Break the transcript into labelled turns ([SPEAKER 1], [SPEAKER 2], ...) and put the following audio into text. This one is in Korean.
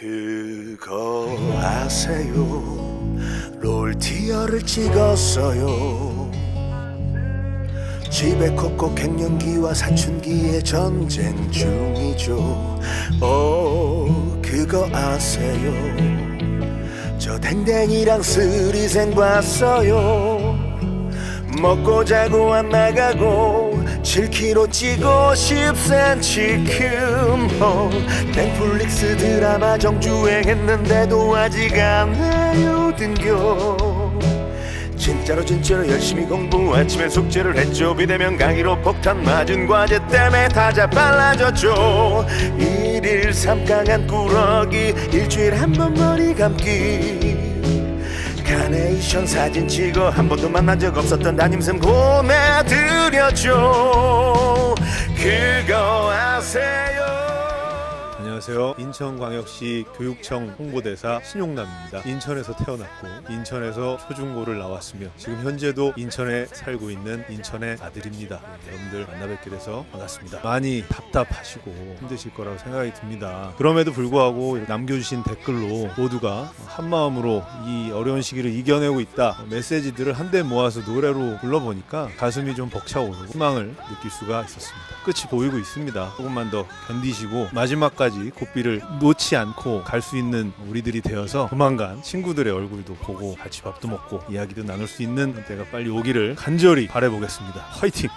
[SPEAKER 1] 그거 아세요? 롤티어를 찍었어요. 집에 콕콕 갱년기와 사춘기의 전쟁 중이죠. 어 그거 아세요? 저 댕댕이랑 쓰리생 봤어요. 먹고 자고 안 나가고 7kg 찌고 10cm 금 넷플릭스 드라마 정주행했는데도 아직 안 해요 등교. 진짜로 진짜로 열심히 공부 아침에 숙제를 했죠. 비대면 강의로 폭탄 맞은 과제 때문에 다 자빨라졌죠. 일일 삼강한 꾸러기 일주일에 한번 머리 감기 카네이션 사진 찍어 한 번도 만난 적 없었던 담임쌤 보내드렸죠
[SPEAKER 2] 안녕하세요. 인천광역시 교육청 홍보대사 신용남입니다. 인천에서 태어났고 인천에서 초중고를 나왔으며 지금 현재도 인천에 살고 있는 인천의 아들입니다. 네, 여러분들 만나 뵙게 돼서 반갑습니다. 많이 답답하시고 힘드실 거라고 생각이 듭니다. 그럼에도 불구하고 남겨주신 댓글로 모두가 한 마음으로 이 어려운 시기를 이겨내고 있다 메시지들을 한데 모아서 노래로 불러보니까 가슴이 좀 벅차오르고 희망을 느낄 수가 있었습니다. 끝이 보이고 있습니다. 조금만 더 견디시고 마지막까지 고비를 놓지 않고 갈 수 있는 우리들이 되어서 조만간 친구들의 얼굴도 보고 같이 밥도 먹고 이야기도 나눌 수 있는 때가 빨리 오기를 간절히 바라보겠습니다. 화이팅!